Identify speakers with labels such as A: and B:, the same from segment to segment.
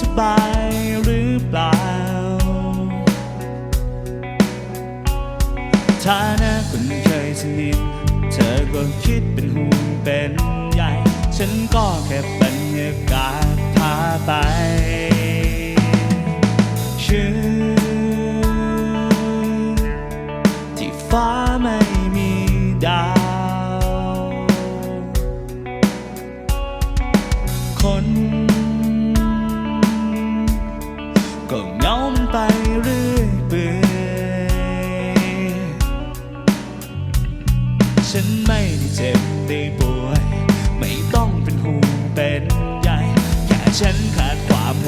A: สบายหรือเปล่า ฐานะคนเคยสนิทเธอก็คิดเป็นห่วงเป็นใยฉันก็แค่บรรยากาศพาไปชื่อที่ฟ้าไม่มีดาว คน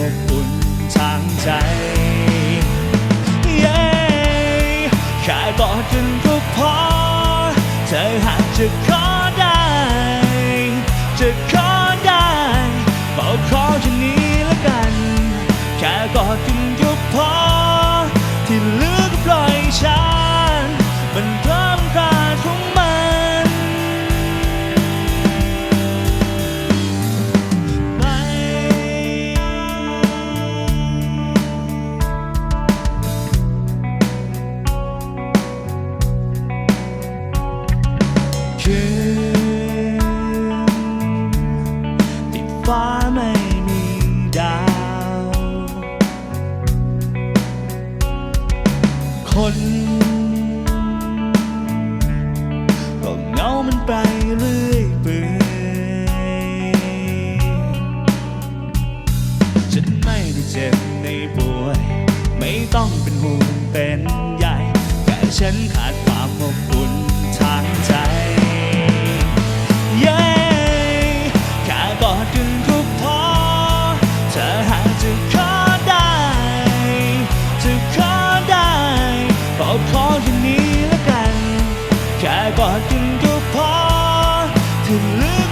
A: อบอุ่นทางใจเย้แค่กอดกันก็พอ เธอหากจะขอได้ จะขอได้บอกขอแค่นี้ละกัน แค่กอดกันก็พอ ฟ้าไม่มีดาว คนก็เงามันไปเรื่อยเปื่อยฉันไม่ได้เจ็บในป่วย ไม่ต้องเป็นห่วงเป็นใยแค่ฉันขาด กันก็พอถึงลือก็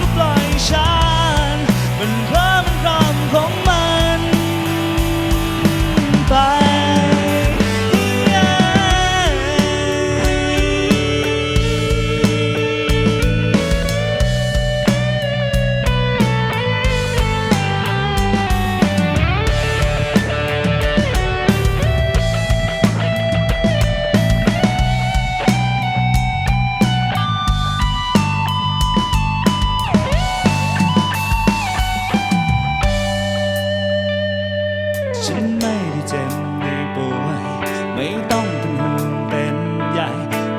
A: ฉันไม่ได้เจ็บไม่ป่วย ไม่ต้องเป็นห่วงเป็นใย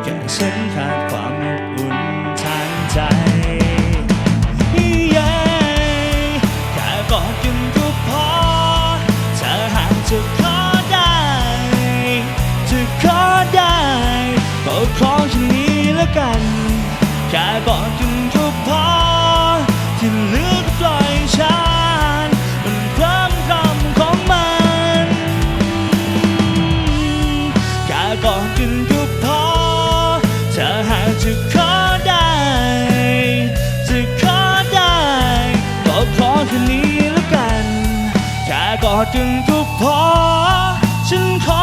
A: แค่ฉันขาดความอบอุ่นทางใจแค่กอดกันก็พอเธอหากจะขอได้จะขอได้ก็ขอแค่นี้และกัน แค่กอดกัน กอดกันก็พอเธอหากจะขอได้ จะขอได้ก็ขอแค่นี้แล้วกัน แค่กอดกันก็พอ ฉันขอ